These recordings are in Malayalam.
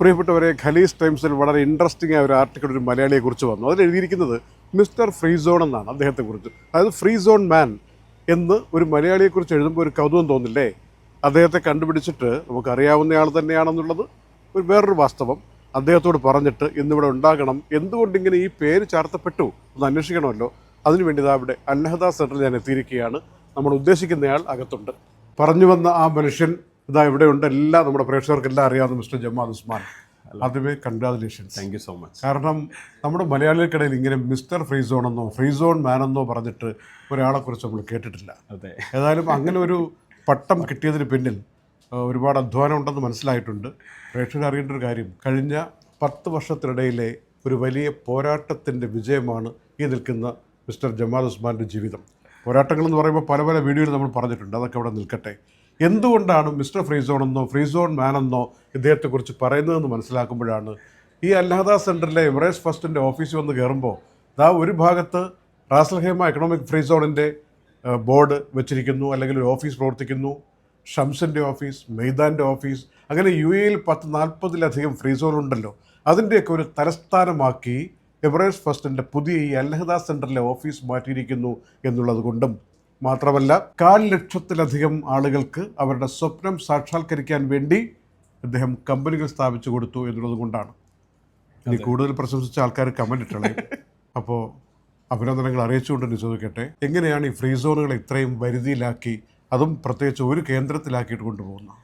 പ്രിയപ്പെട്ടവരെ ഖലീസ് ടൈംസിൽ വളരെ ഇൻട്രസ്റ്റിംഗ് ആയ ഒരു ആർട്ടിക്കിൾ ഒരു മലയാളിയെ കുറിച്ച് വന്നു. അതിൽ എഴുതിയിരിക്കുന്നത് മിസ്റ്റർ ഫ്രീ സോൺ എന്നാണ് അദ്ദേഹത്തെക്കുറിച്ച് അതായത് ഫ്രീ സോൺ മാൻ എന്ന് ഒരു മലയാളിയെക്കുറിച്ച് എഴുതുമ്പോൾ ഒരു കൗതുകം തോന്നില്ലേ? അദ്ദേഹത്തെ കണ്ടുപിടിച്ചിട്ട് നമുക്കറിയാവുന്നയാൾ തന്നെയാണെന്നുള്ളത് ഒരു വേറൊരു വാസ്തവം. അദ്ദേഹത്തോട് പറഞ്ഞിട്ട് ഇന്നിവിടെ ഉണ്ടാകണം. എന്തുകൊണ്ട് ഇങ്ങനെ ഈ പേര് ചാർത്തപ്പെട്ടു? ഒന്ന് അന്വേഷിക്കണമല്ലോ. അതിനുവേണ്ടി ഇതാ ഇവിടെ അൽഹദ സെന്ററിൽ ഞാൻ എത്തിയിരിക്കുകയാണ്. നമ്മൾ ഉദ്ദേശിക്കുന്നയാൾ അകത്തുണ്ട്. പറഞ്ഞു വന്ന ആ മനുഷ്യൻ ഇതാ ഇവിടെ ഉണ്ട് എല്ലാം നമ്മുടെ പ്രേക്ഷകർക്കെല്ലാം അറിയാവുന്ന മിസ്റ്റർ ജമാൽ ഉസ്മാൻ. ആദ്യമേ congratulations thank you so much കാരണം നമ്മുടെ മലയാളികൾക്കിടയിൽ ഇങ്ങനെ മിസ്റ്റർ ഫ്രീ സോൺ എന്നോ ഫ്രീ സോൺ മാൻ എന്നോ പറഞ്ഞിട്ട് ഒരാളെക്കുറിച്ച് നമ്മൾ കേട്ടിട്ടില്ല. അതെ. ഏതായാലും അങ്ങനെ ഒരു പട്ടം കിട്ടിയതിന് പിന്നിൽ ഒരുപാട് അധ്വാനം ഉണ്ടെന്ന് മനസ്സിലായിട്ടുണ്ട്. പ്രേക്ഷകർ അറിയേണ്ട ഒരു കാര്യം കഴിഞ്ഞ പത്ത് വർഷത്തിനിടയിലെ ഒരു വലിയ പോരാട്ടത്തിന്റെ വിജയമാണ് ഈ നിൽക്കുന്ന മിസ്റ്റർ ജമാൽ ഉസ്മാന്റെ ജീവിതം. പോരാട്ടങ്ങൾ എന്ന് പറയുമ്പോൾ പല പല വീഡിയോയിൽ നമ്മൾ പറഞ്ഞിട്ടുണ്ട് അതൊക്കെ അവിടെ നിൽക്കട്ടെ. എന്തുകൊണ്ടാണ് മിസ്റ്റർ ഫ്രീ സോൺ എന്നോ ഫ്രീ സോൺ മാൻ എന്നോ ഇദ്ദേഹത്തെക്കുറിച്ച് പറയുന്നതെന്ന് മനസ്സിലാക്കുമ്പോഴാണ് ഈ അൽഹദ സെന്ററിലെ എമറേസ് ഫസ്റ്റിന്റെ ഓഫീസിൽ വന്ന് കയറുമ്പോൾ ദാ ഒരു ഭാഗത്ത് Ras Al Khaimah economic free സോണിന്റെ ബോർഡ് വെച്ചിരിക്കുന്നു അല്ലെങ്കിൽ ഒരു ഓഫീസ് പ്രവർത്തിക്കുന്നു ഷംസിന്റെ ഓഫീസ് മെയ്ദാന്റെ ഓഫീസ് അങ്ങനെ യു എയിൽ പത്ത് നാൽപ്പതിലധികം ഫ്രീ സോൺ ഉണ്ടല്ലോ. അതിന്റെയൊക്കെ ഒരു തലസ്ഥാനമാക്കി എവറേസ്റ്റ് ഫസ്റ്റിന്റെ പുതിയ ഈ അൽഹദ സെന്ററിലെ ഓഫീസ് മാറ്റിയിരിക്കുന്നു എന്നുള്ളത് കൊണ്ടും മാത്രമല്ല കാൽ ലക്ഷത്തിലധികം ആളുകൾക്ക് അവരുടെ സ്വപ്നം സാക്ഷാത്കരിക്കാൻ വേണ്ടി അദ്ദേഹം കമ്പനികൾ സ്ഥാപിച്ചു കൊടുത്തു എന്നുള്ളത് കൊണ്ടാണ്. ഇനി കൂടുതൽ പ്രശംസിച്ച ആൾക്കാർ കമന്റ് ഇട്ടുള്ളത് അപ്പോൾ അഭിനന്ദനങ്ങൾ അറിയിച്ചുകൊണ്ട് ചോദിക്കട്ടെ എങ്ങനെയാണ് ഈ ഫ്രീ സോണുകൾ ഇത്രയും വരുതിയിലാക്കി അതും പ്രത്യേകിച്ച് ഒരു കേന്ദ്രത്തിലാക്കിയിട്ട് കൊണ്ടുപോകുന്നത്?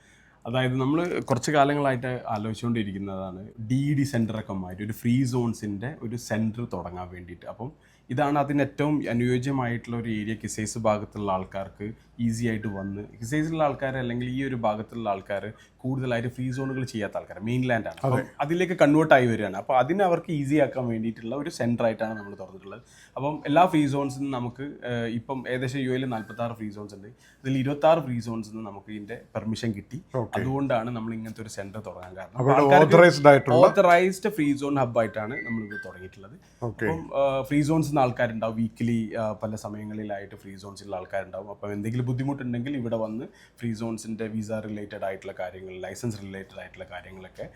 അതായത് നമ്മൾ കുറച്ച് കാലങ്ങളായിട്ട് ആലോചിച്ചുകൊണ്ടിരിക്കുന്നതാണ് ഡി ഡി സെന്ററൊക്കെ മാറ്റി ഒരു ഫ്രീ സോൺസിന്റെ ഒരു സെന്റർ തുടങ്ങാൻ വേണ്ടിയിട്ട്. അപ്പം ഇതാണ് അതിന് ഏറ്റവും അനുയോജ്യമായിട്ടുള്ള ഒരു ഏരിയ കിസൈസ് ഭാഗത്തുള്ള ആൾക്കാർക്ക് ഈസി ആയിട്ട് വന്ന്. കിസൈസിലുള്ള ആൾക്കാർ അല്ലെങ്കിൽ ഈ ഒരു ഭാഗത്തുള്ള ആൾക്കാർ കൂടുതലായിട്ട് ഫ്രീ സോണുകൾ ചെയ്യാത്ത ആൾക്കാർ മെയിൻലാൻഡ് ആണ്. അപ്പം അതിലേക്ക് കൺവേർട്ട് ആയി വരികയാണ്. അപ്പോൾ അതിനെ അവർക്ക് ഈസി ആക്കാൻ വേണ്ടിയിട്ടുള്ള ഒരു സെന്റർ ആയിട്ടാണ് നമ്മൾ തുറന്നിട്ടുള്ളത്. അപ്പം എല്ലാ ഫ്രീ സോൺസിൽ നിന്ന് നമുക്ക് ഇപ്പം ഏകദേശം യു എയിൽ നാൽപ്പത്തി ആറ് ഫ്രീ സോൺസ് ഉണ്ട്. ഇതിൽ ഇരുപത്തി ആറ് ഫ്രീ സോൺസ് നിന്ന് നമുക്ക് ഇതിന്റെ പെർമിഷൻ കിട്ടി. അതുകൊണ്ടാണ് നമ്മൾ ഇങ്ങനത്തെ ഒരു സെന്റർ തുടങ്ങാൻ കാരണം. ഓതറൈസ്ഡ് ഫ്രീ സോൺ ഹബ്ബായിട്ടാണ് നമ്മൾ ഇത് തുടങ്ങിയിട്ടുള്ളത്. അപ്പം ഫ്രീ സോൺസിൽ നിന്ന് ആൾക്കാരുണ്ടാവും വീക്കിലി പല സമയങ്ങളിലായിട്ട് ഫ്രീ സോൺസിലുള്ള ആൾക്കാരുണ്ടാവും. അപ്പം എന്തെങ്കിലും ബുദ്ധിമുട്ടുണ്ടെങ്കിൽ ഇവിടെ വന്ന് ഫ്രീ സോൺസിന്റെ വിസ റിലേറ്റഡ് ആയിട്ടുള്ള കാര്യങ്ങൾ ലൈസൻസ് റിലേറ്റഡ് ആയിട്ടുള്ള കാര്യങ്ങളൊക്കെ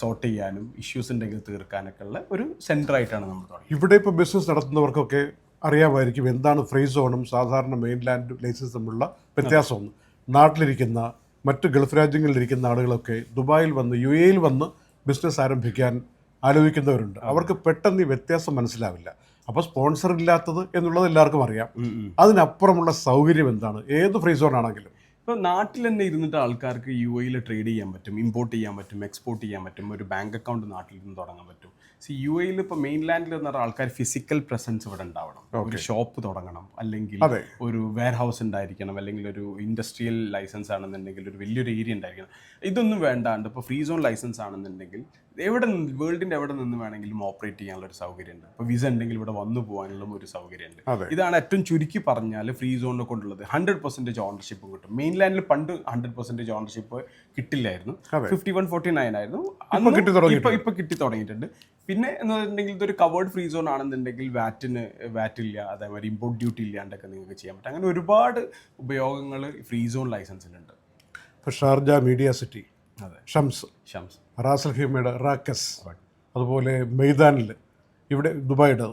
സോർട്ട് ചെയ്യാനും ഇഷ്യൂസ് ഉണ്ടെങ്കിൽ തീർക്കാനൊക്കെ ഉള്ള ഒരു സെന്റർ ആയിട്ടാണ് നമ്മൾ തുടങ്ങി. ഇവിടെ ഇപ്പോൾ ബിസിനസ് നടത്തുന്നവർക്കൊക്കെ അറിയാമായിരിക്കും എന്താണ് ഫ്രീ സോണും സാധാരണ മെയിൻലാൻഡ് ലൈസൻസ് തമ്മിലുള്ള വ്യത്യാസമൊന്നും. നാട്ടിലിരിക്കുന്ന മറ്റ് ഗൾഫ് രാജ്യങ്ങളിലിരിക്കുന്ന ആളുകളൊക്കെ ദുബായിൽ വന്ന് യു എയിൽ വന്ന് ബിസിനസ് ആരംഭിക്കാൻ ആലോചിക്കുന്നവരുണ്ട്. അവർക്ക് പെട്ടെന്ന് ഈ വ്യത്യാസം മനസ്സിലാവില്ല. അപ്പോൾ സ്പോൺസർ ഇല്ലാത്തത് എന്നുള്ളത് എല്ലാവർക്കും അറിയാം. അതിനപ്പുറമുള്ള സൗകര്യം എന്താണ്? ഏത് ഫ്രീ സോൺ ആണെങ്കിലും. ഇപ്പോൾ നാട്ടിൽ തന്നെ ഇരുന്നിട്ട് ആൾക്കാർക്ക് യു എയിൽ ട്രേഡ് ചെയ്യാൻ പറ്റും ഇമ്പോർട്ട് ചെയ്യാൻ പറ്റും എക്സ്പോർട്ട് ചെയ്യാൻ പറ്റും ഒരു ബാങ്ക് അക്കൗണ്ട് നാട്ടിൽ നിന്ന് തുടങ്ങാൻ പറ്റും. സി യു എയിൽ ഇപ്പോൾ മെയിൻലാൻഡിൽ എന്ന് പറഞ്ഞാൽ ആൾക്കാർ ഫിസിക്കൽ പ്രസൻസ് ഇവിടെ ഉണ്ടാവണം. ഒരു ഷോപ്പ് തുടങ്ങണം അല്ലെങ്കിൽ ഒരു വെയർ ഹൗസ് ഉണ്ടായിരിക്കണം അല്ലെങ്കിൽ ഒരു ഇൻഡസ്ട്രിയൽ ലൈസൻസ് ആണെന്നുണ്ടെങ്കിൽ ഒരു വലിയൊരു ഏരിയ ഉണ്ടായിരിക്കണം. ഇതൊന്നും വേണ്ടാണ്ട് ഇപ്പോൾ ഫ്രീ സോൺ ലൈസൻസ് ആണെന്നുണ്ടെങ്കിൽ എവിടെ നിന്ന് വേൾഡിന്റെ എവിടെ നിന്ന് വേണമെങ്കിലും ഓപ്പറേറ്റ് ചെയ്യാനുള്ള ഒരു സൗകര്യമുണ്ട്. ഇപ്പോൾ വിസ ഉണ്ടെങ്കിൽ ഇവിടെ വന്നു പോകാനുള്ള ഒരു സൗകര്യമുണ്ട്. ഇതാണ് ഏറ്റവും ചുരുക്കി പറഞ്ഞാൽ ഫ്രീ സോണിനെ കൊണ്ടുള്ളത്. ഹൺഡ്രഡ് പെർസെന്റേജ് ഓണർഷിപ്പും കിട്ടും. മെയിൻലാൻഡിൽ പണ്ട് ഹൺഡ്രഡ് പെർസെന്റേജ് ഓണർഷിപ്പ് കിട്ടില്ലായിരുന്നു. ഫിഫ്റ്റി വൺ ഫോർട്ടി നയൻ ആയിരുന്നു അന്ന് കിട്ടി തുടങ്ങി ഇപ്പൊ ഇപ്പൊ കിട്ടി തുടങ്ങിയിട്ടുണ്ട്. പിന്നെ എന്ന് പറഞ്ഞിട്ടുണ്ടെങ്കിൽ ഇതൊരു കവേർഡ് ഫ്രീ സോൺ ആണെന്നുണ്ടെങ്കിൽ വാറ്റിന് വാറ്റ് ഇല്ല അതേമാതിരി ഇമ്പോർട്ട് ഡ്യൂട്ടി ഇല്ലാണ്ടൊക്കെ നിങ്ങൾക്ക് ചെയ്യാൻ പറ്റും. അങ്ങനെ ഒരുപാട് ഉപയോഗങ്ങൾ ഫ്രീ സോൺ ലൈസൻസിലുണ്ട് ഇപ്പോൾ ഷാർജ മീഡിയ സിറ്റി അതെ. ഷംസ്. ഷംസ്. റാസൽ ഹീമയുടെ റാക്കസ് അതുപോലെ മെയ്താനിൽ ഇവിടെ ദുബായിയുടെ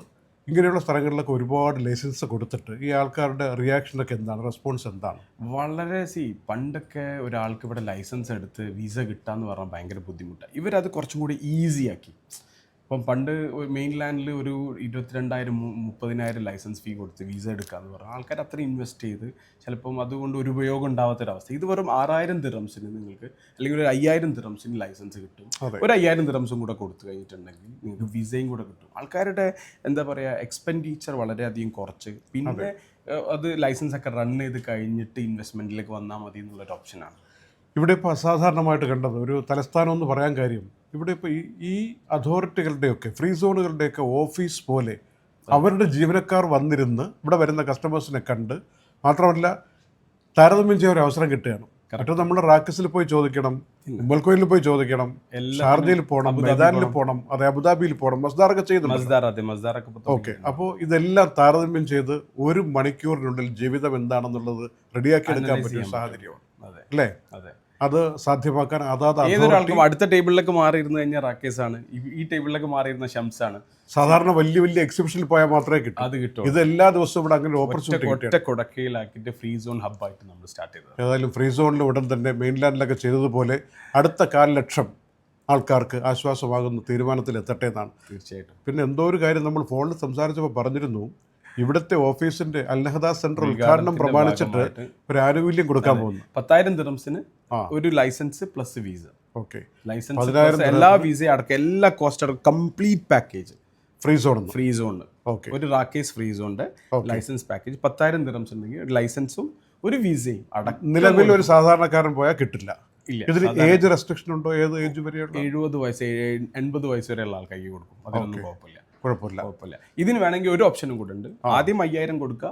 ഇങ്ങനെയുള്ള സ്ഥലങ്ങളിലൊക്കെ ഒരുപാട് ലൈസൻസ് കൊടുത്തിട്ട് ഈ ആൾക്കാരുടെ റിയാക്ഷനൊക്കെ എന്താണ്? റെസ്പോൺസ് എന്താണ്? വളരെ സി പണ്ടൊക്കെ ഒരാൾക്ക് ഇവിടെ ലൈസൻസ് എടുത്ത് വിസ കിട്ടാന്ന് പറഞ്ഞാൽ ഭയങ്കര ബുദ്ധിമുട്ടാണ് ഇവരത് കുറച്ചും കൂടി ഈസിയാക്കി അപ്പം പണ്ട് മെയിൻ ലാൻഡിൽ ഒരു ഇരുപത്തിരണ്ടായിരം മുപ്പതിനായിരം ലൈസൻസ് ഫീ കൊടുത്ത് വിസ എടുക്കാന്ന് പറഞ്ഞാൽ ആൾക്കാർ അത്ര ഇൻവെസ്റ്റ് ചെയ്ത് ചിലപ്പം അതുകൊണ്ട് ഒരു ഉപയോഗം ഉണ്ടാവാത്തൊരവസ്ഥ. ഇത് വെറും ആറായിരം ദിറംസിന് നിങ്ങൾക്ക് അല്ലെങ്കിൽ ഒരു അയ്യായിരം ദിറംസിന് ലൈസൻസ് കിട്ടും. ഒരു അയ്യായിരം ദിറംസും കൂടെ കൊടുത്തു കഴിഞ്ഞിട്ടുണ്ടെങ്കിൽ നിങ്ങൾക്ക് വിസയും കൂടെ കിട്ടും. ആൾക്കാരുടെ എന്താ പറയുക എക്സ്പെൻഡിച്ചർ വളരെയധികം കുറച്ച്. പിന്നെ അത്. ലൈസൻസ് ഒക്കെ റൺ ചെയ്ത് കഴിഞ്ഞിട്ട് ഇൻവെസ്റ്റ്മെന്റിലേക്ക് വന്നാൽ മതി എന്നുള്ളൊരു ഓപ്ഷനാണ് ഇവിടെ ഇപ്പോൾ അസാധാരണമായിട്ട് കണ്ടത് ഒരു തലസ്ഥാനം എന്ന് പറയാൻ കാര്യം. ഇവിടെ ഇപ്പോൾ ഈ ഈ അതോറിറ്റികളുടെയൊക്കെ ഫ്രീ സോണുകളുടെയൊക്കെ ഓഫീസ് പോലെ അവരുടെ ജീവനക്കാർ വന്നിരുന്ന് ഇവിടെ വരുന്ന കസ്റ്റമേഴ്സിനെ കണ്ട് മാത്രമല്ല താരതമ്യം ചെയ്യാൻ ഒരു അവസരം കിട്ടുകയാണ്. കറക്റ്റ് നമ്മൾ റാക്കസിൽ പോയി ചോദിക്കണം ഉമ്മൽക്കോയിലിൽ പോയി ചോദിക്കണം ഷാർജയിൽ പോകണം മെദാനിൽ പോകണം അതെ അബുദാബിയിൽ പോകണം മസ്ദാറൊക്കെ ഒക്കെ ഓക്കെ അപ്പോൾ ഇതെല്ലാം താരതമ്യം ചെയ്ത് ഒരു മണിക്കൂറിനുള്ളിൽ ജീവിതം എന്താണെന്നുള്ളത് റെഡിയാക്കി എടുക്കാൻ പറ്റിയ സാഹചര്യമാണ്. അതെ അല്ലേ? അതെ സാധ്യമാക്കാൻ അതാത് ഏതൊരാൾക്കും അടുത്ത ടേബിളിലേക്ക് മാറിയിരുന്നു കഴിഞ്ഞാൽ റാക്കേസാണ്. ആണ് ഈ ടേബിളിലേക്ക് മാറിയിരുന്ന ഷംസ് ആണ് സാധാരണ വലിയ വലിയ എക്സിബിഷനിൽ പോയാൽ മാത്രമേ കിട്ടൂ. അത് കിട്ടും. ഇത് എല്ലാ ദിവസവും ഇവിടെ അങ്ങനെ ഓപ്പർച്യൂണിറ്റി ഒറ്റ കൊടക്കയിലാക്കിയിട്ട് ഫ്രീ സോൺ ഹബ്ബായിട്ട് നമ്മൾ സ്റ്റാർട്ട് ചെയ്തത് ഏതായാലും ഫ്രീ സോണിൽ ഉടൻ തന്നെ മെയിൻലാൻഡിലൊക്കെ ചെയ്തതുപോലെ അടുത്ത കാൽ ലക്ഷം ആൾക്കാർക്ക് ആശ്വാസമാകുന്ന തീരുമാനത്തിൽ എത്തട്ടെ എന്നാണ്. തീർച്ചയായിട്ടും. പിന്നെ എന്തോ ഒരു കാര്യം നമ്മൾ ഫോണിൽ സംസാരിച്ചപ്പോൾ പറഞ്ഞിരുന്നു. ഇവിടുത്തെ ഓഫീസിന്റെ അൽഹദാ സെന്റർ ഉദ്ഘാടനം പ്രമാണിച്ചിട്ട് ഒരു ആനുകൂല്യം കൊടുക്കാൻ പോകുന്നു. പത്തായിരം ദിറംസിന്. ഒരു licence plus visa. Okay. Licence എല്ലാ വിസയും അടക്കം എല്ലാ കോസ്റ്റ് അടക്കം complete package free zone free zone okay. ഒരു റാക്കേസ് ഫ്രീ സോണിന്റെ ലൈസൻസ് പാക്കേജ് പത്തായിരം ദിറംസ് ഉണ്ടെങ്കിൽ ഒരു ലൈസൻസും ഒരു വിസയും അടക്കം നിലവിൽ ഒരു സാധാരണക്കാരൻ പോയാൽ കിട്ടില്ല. ഇല്ല. ഇതിന് ഏജ് റെസ്ട്രിക്ഷൻ ഉണ്ടോ? ഏത് ഏജ് വരെയുള്ള? എഴുപത് വയസ്സ് എൺപത് വയസ്സ് വരെയുള്ള ആൾക്കാർക്ക് കൊടുക്കും. അതിനൊന്നും കുഴപ്പമില്ല. കുഴപ്പമില്ല. കുഴപ്പമില്ല. ഇതിന് വേണമെങ്കിൽ ഒരു ഓപ്ഷനും കൂടെ ഉണ്ട്. ആദ്യം അയ്യായിരം കൊടുക്കുക.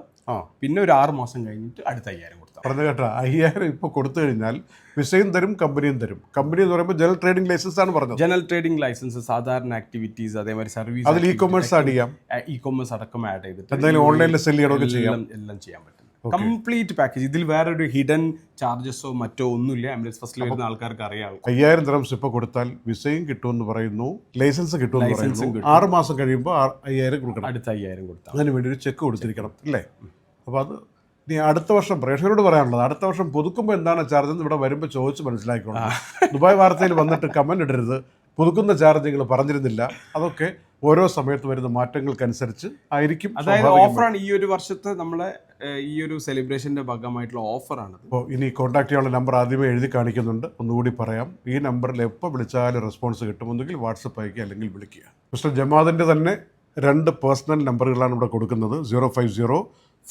പിന്നെ ഒരു ആറ് മാസം കഴിഞ്ഞിട്ട് അടുത്ത അയ്യായിരം പറഞ്ഞു കേട്ടോ അയ്യായിരം ഇപ്പോൾ കൊടുത്തു കഴിഞ്ഞാൽ വിസയും തരും കമ്പനിയും തരും. കമ്പനി എന്ന് പറയുമ്പോൾ ജനറൽ ട്രേഡിംഗ് ലൈസൻസ് ആണ് പറഞ്ഞത്. ജനറൽ ട്രേഡിംഗ് ലൈസൻസ് സാധാരണ ആക്ടിവിറ്റീസ് അതേമാതിരി സർവീസ് അതിൽ ഇ കൊമേഴ്സ് ആഡ് ചെയ്യാം. ഇ കൊമേഴ്സ് അടക്കം ആഡ് ചെയ്തിട്ട് എന്തായാലും ഓൺലൈനിൽ സെൽ ചെയ്യണമൊക്കെ ചെയ്യാം. എല്ലാം ചെയ്യാൻ പറ്റും. കംപ്ലീറ്റ് പാക്കേജ് ഇതിൽ വേറെ ഒരു ഹിഡൻ ചാർജസോ മറ്റോ ഒന്നുമില്ല. ആംബുലൻസ് ഫസ്റ്റിൽ വരുന്ന ആൾക്കാർക്ക് അറിയാം. അയ്യായിരം ദിറംസ് ഇപ്പോൾ കൊടുത്താൽ വിസയും കിട്ടുമെന്ന് പറയുന്നു ലൈസൻസ് കിട്ടുമെന്ന് പറയുന്നു. ആറ് മാസം കഴിയുമ്പോൾ അയ്യായിരം കൊടുക്കണം. അടുത്ത അയ്യായിരം കൊടുത്താൽ അതിന് വേണ്ടി ഒരു ചെക്ക് കൊടുത്തിരിക്കണം അല്ലേ? അപ്പോൾ അത് അടുത്ത വർഷം പ്രേക്ഷകരോട് പറയാനുള്ളത്. അടുത്ത വർഷം പുതുക്കുമ്പോൾ എന്താണ് ചാർജ് എന്ന് ഇവിടെ വരുമ്പോൾ ചോദിച്ച് മനസ്സിലാക്കിക്കോണം. ദുബായ് വാർത്തയിൽ വന്നിട്ട് കമന്റ് ഇടരുത്. പുതുക്കുന്ന ചാർജ് നിങ്ങൾ പറഞ്ഞിരുന്നില്ല. അതൊക്കെ ഓരോ സമയത്ത് വരുന്ന മാറ്റങ്ങൾക്കനുസരിച്ച് ആയിരിക്കും അതായത് ഓഫറാണ് ഈ ഒരു വർഷത്തെ നമ്മളെ ഈ ഒരു സെലിബ്രേഷന്റെ ഭാഗമായിട്ടുള്ള ഓഫറാണ് അപ്പോൾ ഇനി കോൺടാക്ട് ചെയ്യാനുള്ള നമ്പർ ആദ്യമേ എഴുതി കാണിക്കുന്നുണ്ട്. ഒന്നുകൂടി പറയാം. ഈ നമ്പറിൽ എപ്പോൾ വിളിച്ചാലും റെസ്പോൺസ് കിട്ടുമെന്നെങ്കിൽ വാട്സപ്പ് അയക്കുക അല്ലെങ്കിൽ വിളിക്കുക. മിസ്റ്റർ ജമാദിന്റെ തന്നെ രണ്ട് പേഴ്സണൽ നമ്പറുകളാണ് ഇവിടെ കൊടുക്കുന്നത്. Zero five zero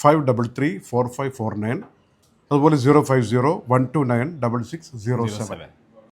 five double three four five four nine. അതുപോലെ zero five zero one two nine double six zero seven.